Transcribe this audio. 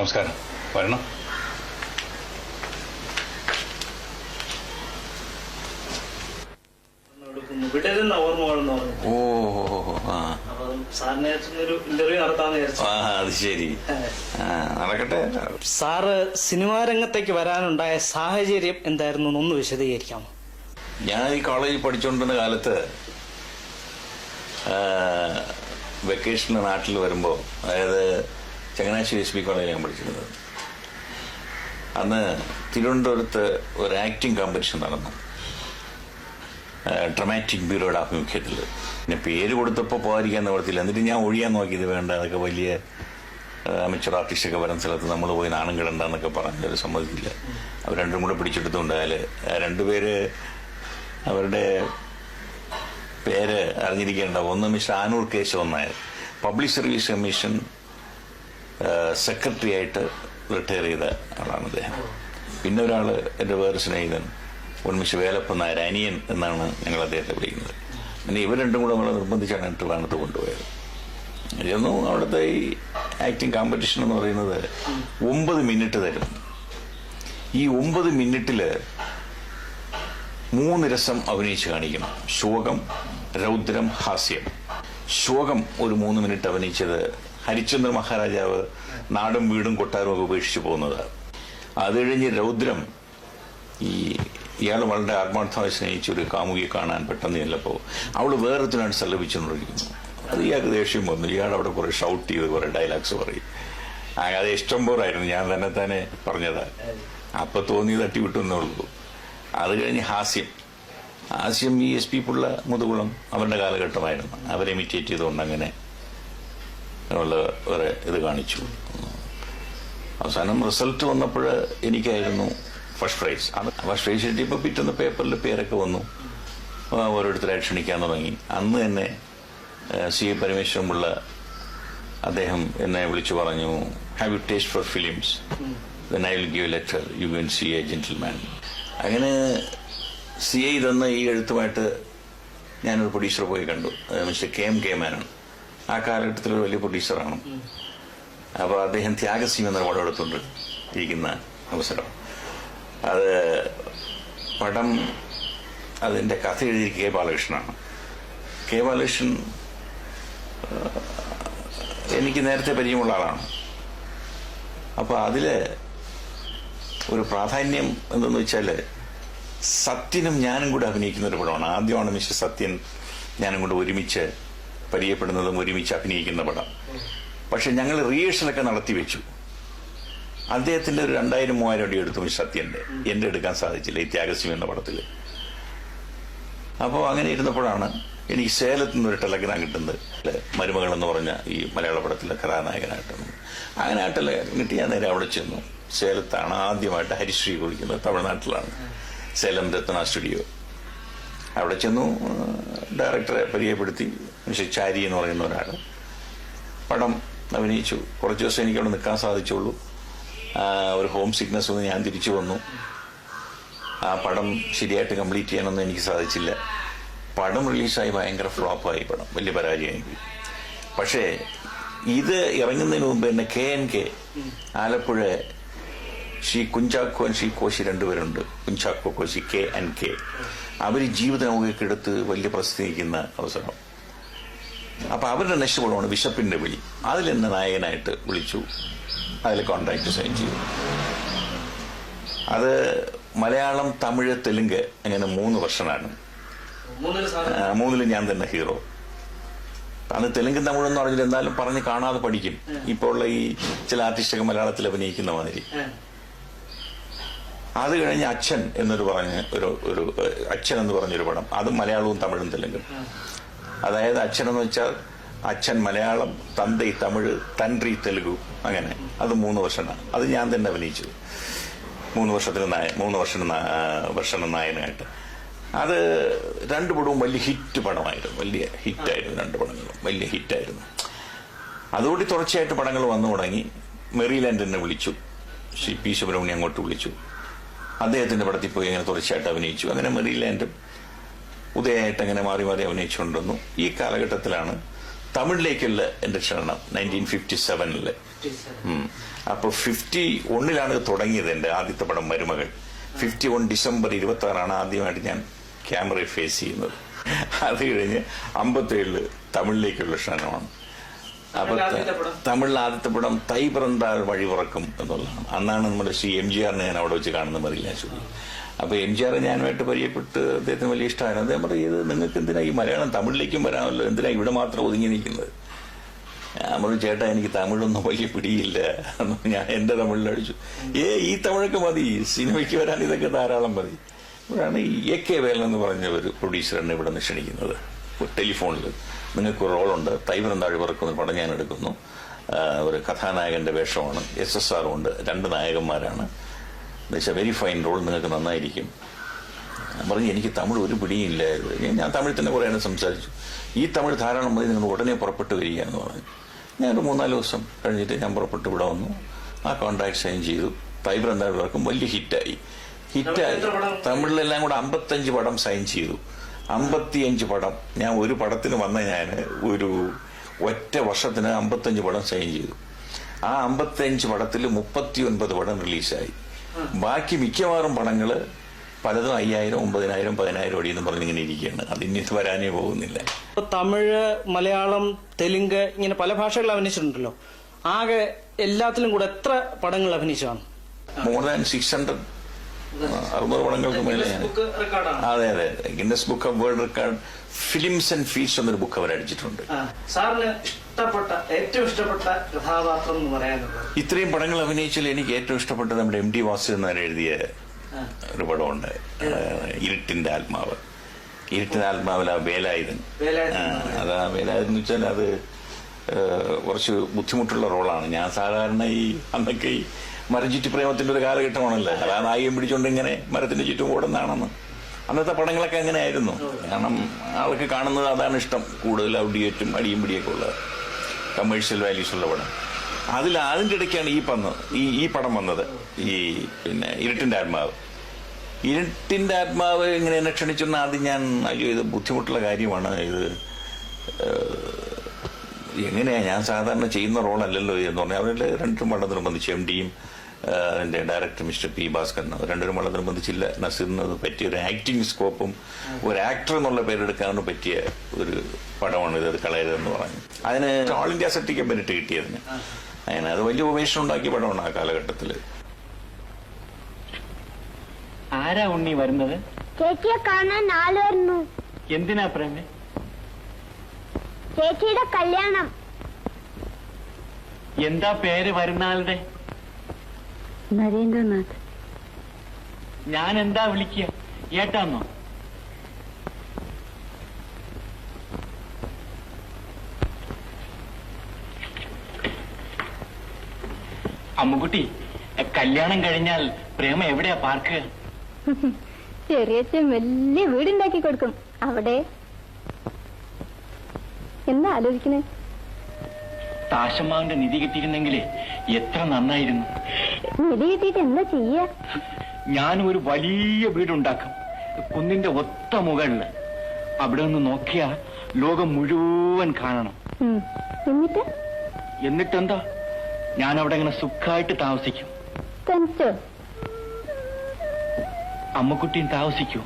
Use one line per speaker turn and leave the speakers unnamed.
നമസ്കാരം. വരണം?
എടുക്കുന്നു വിടരുന്ന ഓർമ്മകളെന്ന് പറഞ്ഞു
ഓ ഓ, ഓ, ആ.
സാറിനെ ഒരു ഇന്റർവ്യൂ നടത്താന്ന് വിചാരിച്ചു.
ആ അത് ശരി. നടക്കട്ടെ.
സാറ് സിനിമാ രംഗത്തേക്ക് വരാനുണ്ടായ സാഹചര്യം എന്തായിരുന്നു എന്നൊന്ന് വിശദീകരിക്കാമോ?
ഞാൻ ഈ കോളേജിൽ പഠിച്ചുകൊണ്ടിരുന്ന കാലത്ത് വെക്കേഷന് നാട്ടിൽ വരുമ്പോൾ അതായത് ചങ്ങനാശ്ശേരി എസ് ബി കോളേജിൽ ഞാൻ പഠിച്ചിരുന്നത്. അന്ന് തിരുവനന്തപുരത്ത് ഒരു ആക്ടിംഗ് കോമ്പറ്റീഷൻ നടന്നു. ഡ്രമാറ്റിക് ബ്യൂറോയുടെ ആഭിമുഖ്യത്തിൽ. പിന്നെ പേര് കൊടുത്തപ്പോൾ പോകാതിരിക്കാൻ നിവർത്തില്ല എന്നിട്ട് ഞാൻ ഒഴിയാൻ നോക്കിയത് വേണ്ട അതൊക്കെ വലിയ അമിച്ചർ ആർട്ടിസ്റ്റൊക്കെ വരുന്ന സ്ഥലത്ത് നമ്മൾ പോയി നാണം കിടണ്ടെന്നൊക്കെ പറഞ്ഞു അവർ സമ്മതിക്കില്ല അവർ രണ്ടും കൂടെ പിടിച്ചെടുത്തുകൊണ്ട് രണ്ടുപേര് അവരുടെ പേര് അറിഞ്ഞിരിക്കേണ്ട. ഒന്ന് mister Anoor Kesavan Nair. Public service commission secretary ആയിട്ട് റിട്ടയർ ചെയ്ത ആളാണ് അദ്ദേഹം. പിന്നെ ഒരാൾ എന്റെ വേറെ സ്നേഹിതൻ ഒരു വേലപ്പ നായർ എന്നാണ് ഞങ്ങൾ അദ്ദേഹത്തെ വിളിക്കുന്നത്. പിന്നെ ഇവർ രണ്ടും കൂടെ നമ്മളെ നിർബന്ധിച്ചാണ് ട്രിവാണത്ത് കൊണ്ടുപോയത്. ഇതൊന്നും അവിടുത്തെ ഈ ആക്ടിങ് കോമ്പറ്റീഷൻ എന്ന് പറയുന്നത് ഒമ്പത് മിനിറ്റ് തരും. ഈ ഒമ്പത് മിനിറ്റിൽ മൂന്ന് രസം അഭിനയിച്ച് കാണിക്കണം. ശോകം രൗദ്രം ഹാസ്യം. ശോകം ഒരു മൂന്ന് മിനിറ്റ് അഭിനയിച്ചത് ഹരിചന്ദ്ര മഹാരാജാവ് നാടും വീടും കൊട്ടാരവും ഒക്കെ ഉപേക്ഷിച്ചു പോകുന്നത്. അത് കഴിഞ്ഞ് രൗദ്രം ഈ ഇയാൾ വളരെ ആത്മാർത്ഥമായി സ്നേഹിച്ച ഒരു കാമുകിയെ കാണാൻ പെട്ടെന്ന് ചെല്ലപ്പോൾ അവൾ തന്നെയാണ് സല്ലപിച്ചുകൊണ്ടിരിക്കുന്നത് അത് ഇയാൾക്ക് ദേഷ്യം വന്നു. ഇയാൾ അവിടെ കുറേ ഷൗട്ട് ചെയ്ത് കുറേ ഡയലോഗ്സ് പറയും. അത് ഇഷ്ടം പോലായിരുന്നു. ഞാൻ തന്നെ തന്നെ പറഞ്ഞതാ. അപ്പൊ തോന്നി തട്ടി വിട്ടുന്നേ ഉള്ളൂ. അത് കഴിഞ്ഞ് ഹാസ്യം. ഹാസ്യം ഈ എസ് പി പിള്ള മുതുകുളം അവരുടെ കാലഘട്ടമായിരുന്നു. അവരെ ഇമിറ്റേറ്റ് ചെയ്തുകൊണ്ട് അങ്ങനെ ഉള്ള ഒരു ഇത് കാണിച്ചു. അവസാനം റിസൾട്ട് വന്നപ്പോൾ എനിക്കായിരുന്നു ഫസ്റ്റ് പ്രൈസ് അത് ഫസ്റ്റ് പ്രൈസ് കിട്ടിയപ്പോൾ പിറ്റുന്ന പേപ്പറിൽ പേരൊക്കെ വന്നു. ഓരോരുത്തരെ ക്ഷണിക്കാൻ തുടങ്ങി. അന്ന് തന്നെ സി എ പരമേശ്വരൻ പിള്ള അദ്ദേഹം എന്നെ വിളിച്ചു പറഞ്ഞു have you taste for films then I will give letter you win see a gentleman അങ്ങനെ സി ഐ തന്ന ഈ എഴുത്തുമായിട്ട് ഞാനൊരു പ്രൊഡ്യൂസർ പോയി കണ്ടു. മിസ്റ്റർ കെ എം കെ മാനാണ് ആ കാലഘട്ടത്തിൽ ഒരു വലിയ പ്രൊഡ്യൂസറാണ് അപ്പോൾ അദ്ദേഹം ത്യാഗസിംഹ എന്ന പടം എടുത്തുകൊണ്ട് ഇരിക്കുന്ന അവസരം. അത് പടം അതിന്റെ കഥ എഴുതി കെ ബാലകൃഷ്ണനാണ്. കെ ബാലകൃഷ്ണൻ എനിക്ക് നേരത്തെ പരിചയമുള്ള ആളാണ്. അപ്പോൾ അതിൽ ഒരു പ്രാധാന്യം എന്തെന്ന് വെച്ചാൽ സത്യനും ഞാനും കൂടെ അഭിനയിക്കുന്ന ഒരു പടമാണ്. ആദ്യമാണ് മിസ്റ്റർ സത്യൻ ഞാനും കൂടെ ഒരുമിച്ച് പരിചയപ്പെടുന്നതും ഒരുമിച്ച് അഭിനയിക്കുന്ന പടം. പക്ഷെ ഞങ്ങൾ റിഹേഴ്സലൊക്കെ നടത്തി വെച്ചു. അദ്ദേഹത്തിന്റെ ഒരു രണ്ടായിരം മൂവായിരം അടി എടുത്തു സത്യന്റെ എന്റെ എടുക്കാൻ സാധിച്ചില്ല ഈ ത്യാഗസ്യം എന്ന പടത്തിൽ അപ്പോൾ അങ്ങനെ ഇരുന്നപ്പോഴാണ് എനിക്ക് സേലത്ത് നിന്ന് ഒരു ടെലഗ്രാം കിട്ടുന്നത്. മരുമകൾ എന്ന് പറഞ്ഞ ഈ മലയാള പടത്തിലെ കഥാനായകനായിട്ട് അങ്ങനെ ആ ടെലഗ്രാം കിട്ടി ഞാൻ നേരെ അവിടെ ചെന്നു. സേലത്താണ് ആദ്യമായിട്ട് ഹരിശ്രീ കുളിക്കുന്നത് തമിഴ്നാട്ടിലാണ്. സേലം രത്ന സ്റ്റുഡിയോ. അവിടെ ചെന്നു ഡയറക്ടറെ പരിചയപ്പെടുത്തി. മിസ്റ്റർ ചാരി എന്ന് പറയുന്ന ഒരാൾ പടം അഭിനയിച്ചു. കുറച്ച് ദിവസം എനിക്ക് അവിടെ നിൽക്കാൻ സാധിച്ചുള്ളൂ. ഒരു ഹോം സിക്നസ് ഒന്ന് ഞാൻ തിരിച്ചു വന്നു. ആ പടം ശരിയായിട്ട് കംപ്ലീറ്റ് ചെയ്യാനൊന്നും എനിക്ക് സാധിച്ചില്ല. പടം റിലീസായി ഭയങ്കര ഫ്ലോപ്പായി പടം. വലിയ പരാജയം പക്ഷേ ഇത് ഇറങ്ങുന്നതിന് മുമ്പ് തന്നെ K N K Alappuzha Shri Kunchacko Shri Koshi രണ്ടുപേരുണ്ട്. Kunchacko Koshi K N K. അവർ ജീവിതം നൗകയൊക്കെ എടുത്ത് വലിയ പ്രസിദ്ധി അവസരം. അപ്പൊ അവരുടെ നെക്സ്റ്റ് പടമാണ് ബിഷപ്പിന്റെ വിളി. അതിൽ എന്നെ നായകനായിട്ട് വിളിച്ചു. അതിൽ കോൺട്രാക്ട് സൈൻ ചെയ്തു. അത് മലയാളം തമിഴ് തെലുങ്ക് അങ്ങനെ മൂന്ന്
വർഷനാണ്.
മൂന്നിൽ മൂന്നിലും ഞാൻ തന്നെ ഹീറോ അന്ന് തെലുങ്കും തമിഴെന്ന് പറഞ്ഞിട്ട് എന്തായാലും പറഞ്ഞ് കാണാതെ പഠിക്കും. ഇപ്പോൾ ഉള്ള ഈ ചില ആർട്ടിസ്റ്റൊക്കെ മലയാളത്തിൽ അഭിനയിക്കുന്ന മാതിരി. അത് കഴിഞ്ഞ് അച്ഛൻ എന്നൊരു പറഞ്ഞ ഒരു ഒരു അച്ഛൻ എന്ന് പറഞ്ഞൊരു പടം. അതും മലയാളവും തമിഴും തെലുങ്കും. അതായത് അച്ഛൻ എന്ന് വെച്ചാൽ അച്ഛൻ മലയാളം തന്തൈ തമിഴ് തൻട്രി തെലുഗു അങ്ങനെ. അത് മൂന്ന് വർഷമാണ്. അത് ഞാൻ തന്നെ അഭിനയിച്ചത് മൂന്ന് വർഷത്തിന് നായ മൂന്ന് വർഷം വർഷം നായനായിട്ട് അത് രണ്ട് പടവും വലിയ ഹിറ്റ് പടമായിരുന്നു. വലിയ ഹിറ്റായിരുന്നു രണ്ട് പടങ്ങളും. വലിയ ഹിറ്റായിരുന്നു. അതുകൊണ്ട് തുടർച്ചയായിട്ട് പടങ്ങൾ വന്നു തുടങ്ങി. മെറിലാൻഡ് എന്നെ വിളിച്ചു. ശ്രീ പി സുബ്രഹ്മണ്യം അങ്ങോട്ട് വിളിച്ചു. അദ്ദേഹത്തിന്റെ പടത്തിൽ പോയി അങ്ങനെ തുടർച്ചയായിട്ട് അഭിനയിച്ചു. അങ്ങനെ മെറിലാൻഡും ഉദയായിട്ട് അങ്ങനെ മാറി മാറി അഭിനയിച്ചുകൊണ്ടിരുന്നു. ഈ കാലഘട്ടത്തിലാണ് തമിഴിലേക്കുള്ള എന്റെ ക്ഷണം നയന്റീൻ ഫിഫ്റ്റി സെവനിൽ അപ്പോൾ ഫിഫ്റ്റി ഒന്നിലാണ് തുടങ്ങിയത് എന്റെ ആദ്യത്തെ പടം മരുമകൾ. ഫിഫ്റ്റി വൺ ഡിസംബർ ഇരുപത്തി ആറാണ് ആദ്യമായിട്ട് ഞാൻ ക്യാമറയെ ഫേസ് ചെയ്യുന്നത്. അത് കഴിഞ്ഞ് അമ്പത്തേഴിൽ തമിഴിലേക്കുള്ള ക്ഷണമാണ്. അപ്പൊ
തമിഴിലെ ആദ്യത്തെ പടം?
തൈ പിറന്താൽ വഴി പിറക്കും എന്നുള്ളതാണ്. അന്നാണ് നമ്മുടെ ശ്രീ എം ജി ആറിനെ ഞാൻ അവിടെ വെച്ച് കാണുന്ന മതിലാശുപത്രി അപ്പൊ എം ജി ആർ ഞാനുമായിട്ട് പരിചയപ്പെട്ട് അദ്ദേഹത്തിന് വലിയ ഇഷ്ടമായിരുന്നു അദ്ദേഹം ഇത് നിങ്ങൾക്ക് എന്തിനാ ഈ മലയാളം തമിഴിലേക്കും വരാമല്ലോ? എന്തിനാ ഇവിടെ മാത്രം ഒതുങ്ങി നിൽക്കുന്നത്? നമ്മൾ ചേട്ടൻ ചേട്ടാ എനിക്ക് തമിഴൊന്നും വലിയ പിടിയില്ല. ഞാൻ എന്റെ തമിഴിൽ അടിച്ചു. ഏ ഈ തമിഴൊക്കെ മതി. സിനിമയ്ക്ക് വരാൻ ഇതൊക്കെ ധാരാളം മതി. അപ്പോഴാണ് എ കെ വേലൻ എന്ന് പറഞ്ഞ ഒരു പ്രൊഡ്യൂസറാണ് ഇവിടെ നിന്ന് ക്ഷണിക്കുന്നത് ടെലിഫോണിൽ. നിങ്ങൾക്ക് ഒരു റോളുണ്ട്. തൈവരം താഴെ പറക്കുന്ന പടം ഞാൻ എടുക്കുന്നു. ഒരു കഥാനായകന്റെ വേഷമാണ്. എസ് എസ് ആറും ഉണ്ട്. രണ്ട് നായകന്മാരാണ്. എന്നുവെച്ചാൽ വെരി ഫൈൻ റോൾ നിങ്ങൾക്ക് നന്നായിരിക്കും. പറഞ്ഞ് എനിക്ക് തമിഴ് ഒരു പിടിയും ഇല്ലായിരുന്നു ഞാൻ തമിഴ് തന്നെ കുറേ സംസാരിച്ചു. ഈ തമിഴ് ധാരാളം മതി നിങ്ങൾ ഉടനെ പുറപ്പെട്ട് വരിക എന്ന് പറഞ്ഞു. ഞാനൊരു മൂന്നാൽ ദിവസം കഴിഞ്ഞിട്ട് ഞാൻ പുറപ്പെട്ട് ഇവിടെ വന്നു. ആ കോൺട്രാക്ട് സൈൻ ചെയ്തു. തൈബർ എന്തായാലും വലിയ ഹിറ്റായി ഹിറ്റായി? തമിഴിലെല്ലാം കൂടെ അമ്പത്തഞ്ച് പടം സൈൻ ചെയ്തു. അമ്പത്തിയഞ്ച് പടം. ഞാൻ ഒരു പടത്തിന് വന്ന ഞാൻ ഒരു ഒറ്റ വർഷത്തിന് അമ്പത്തഞ്ച് പടം സൈൻ ചെയ്തു. ആ അമ്പത്തഞ്ച് പടത്തിൽ മുപ്പത്തി ഒൻപത് പടം റിലീസായി ബാക്കി മിക്കവാറും പടങ്ങൾ പലതും അയ്യായിരം ഒമ്പതിനായിരം പതിനായിരം അടി എന്ന് പറഞ്ഞിങ്ങനെ ഇരിക്കുകയാണ്. അതിനി വരാനേ പോകുന്നില്ല.
ഇപ്പൊ തമിഴ് മലയാളം തെലുങ്ക് ഇങ്ങനെ പല ഭാഷകളിൽ അഭിനയിച്ചിട്ടുണ്ടല്ലോ. ആകെ എല്ലാത്തിലും കൂടെ എത്ര പടങ്ങൾ അഭിനയിച്ചാണ്
മോർ ദാൻ സിക്സ് ഹൺഡ്രഡ് അറുന്നൂറ് പടങ്ങൾക്ക് മേലെ ഞാൻ.
ബുക്ക് റെക്കോർഡാണ്
അതെ അതെ Guinness book of world record films and fees എന്നൊരു ബുക്ക് അവർ അടിച്ചിട്ടുണ്ട്.
സാറിന് ഇഷ്ടപ്പെട്ട ഏറ്റവും ഇഷ്ടപ്പെട്ട കഥാപാത്രം എന്ന് പറയാനുള്ളത്?
ഇത്രയും പടങ്ങൾ അഭിനയിച്ചതിൽ എനിക്ക് ഏറ്റവും ഇഷ്ടപ്പെട്ട നമ്മുടെ എം ഡി വാസുദേവൻ എഴുതിയ ഒരു പടമുണ്ട്. ഇരുട്ടിന്റെ ആത്മാവ്. ഇരുട്ടിന്റെ ആത്മാവിൽ ആ വേലായുധൻ. അതാ വേലായുധൻ വെച്ചാൽ അത് കുറച്ച് ബുദ്ധിമുട്ടുള്ള റോളാണ്. ഞാൻ സാധാരണ ഈ അന്നൊക്കെ ഈ മരം ചുറ്റി പ്രേമത്തിന്റെ ഒരു കാലഘട്ടമാണല്ലോ. അതാ നായികം പിടിച്ചുകൊണ്ട് ഇങ്ങനെ മരത്തിന്റെ ചുറ്റും ഓടുന്നതാണെന്ന്. അന്നത്തെ പടങ്ങളൊക്കെ അങ്ങനെയായിരുന്നു. കാരണം ആൾക്ക് കാണുന്നത് അതാണ് ഇഷ്ടം. കൂടുതൽ ഔഡിയേറ്റും അടിയും പിടിയൊക്കെ ഉള്ളത്. കമേഴ്ഷ്യൽ വാല്യൂസ് ഉള്ള പടം. അതിൽ അതിന്റെ ഇടയ്ക്കാണ് ഈ പന്ന് ഈ ഈ പടം വന്നത്. ഈ പിന്നെ ഇരുട്ടിന്റെ ആത്മാവ്. ഇരുട്ടിന്റെ ആത്മാവ് ഇങ്ങനെ എന്നെ ക്ഷണിച്ചെന്ന് ആദ്യം ഞാൻ അയ്യോ ഇത് ബുദ്ധിമുട്ടുള്ള കാര്യമാണ്. ഇത് ഏഹ്, എങ്ങനെയാ? ഞാൻ സാധാരണ ചെയ്യുന്ന റോളല്ലല്ലോ എന്ന് പറഞ്ഞാൽ അവരുടെ രണ്ടും വളരെ നിർബന്ധിച്ചു എം ഡിയും അതിന്റെ ഡയറക്ടർ മിസ്റ്റർ പി ഭാസ്കരൻ രണ്ടുപേരും വളരെ നിർബന്ധിച്ചില്ല നസീറിന് അത് പറ്റിയ ഒരു ആക്ടിങ് സ്കോപ്പും ഒരു ആക്ടർ എന്നുള്ള പേരെടുക്കാനും പറ്റിയ ഒരു പടമാണ് ഇത് അത് കളയരുതെന്ന് പറഞ്ഞു. അതിന് ഓൾ ഇന്ത്യ സർട്ടിഫിക്കറ്റ് കിട്ടിയതിന്. അങ്ങനെ അത് വലിയ ഉപേക്ഷ ഉണ്ടാക്കിയ പടമാണ് ആ കാലഘട്ടത്തിൽ
ആരാ ഉണ്ണി വരുന്നത്?
ചേച്ചിയെ കാണാൻ ആൾ വരുന്നു.
എന്തിനാ പ്രേമേ?
ചേച്ചിയുടെ കല്യാണം.
എന്താ പേര് വരുന്ന ആളുടെ
നരേന്ദ്രനാഥ്.
ഞാൻ എന്താ വിളിക്കുക? ഏട്ടാന്നോ? അമ്മുകുട്ടി കല്യാണം കഴിഞ്ഞാൽ പ്രേമ എവിടെയാ പാർക്ക്?
ചെറിയച്ഛൻ വലിയ വീടുണ്ടാക്കി കൊടുക്കും. അവിടെ എന്താ ആലോചിക്കണേ
താശമ്മാവിന്റെ നിധി കിട്ടിയിരുന്നെങ്കിലേ എത്ര നന്നായിരുന്നു.
നിധി കിട്ടിയിട്ട് എന്താ ചെയ്യാ?
ഞാൻ ഒരു വലിയ വീടുണ്ടാക്കും. കുന്നിന്റെ ഒത്ത മുകളിൽ. അവിടെ ഒന്ന് നോക്കിയാ ലോകം മുഴുവൻ കാണണം.
എന്നിട്ട് എന്നിട്ട്?
എന്നിട്ടെന്താ? ഞാൻ അവിടെ ഇങ്ങനെ സുഖമായിട്ട് താമസിക്കും. അമ്മക്കുട്ടിയും താമസിക്കൂ.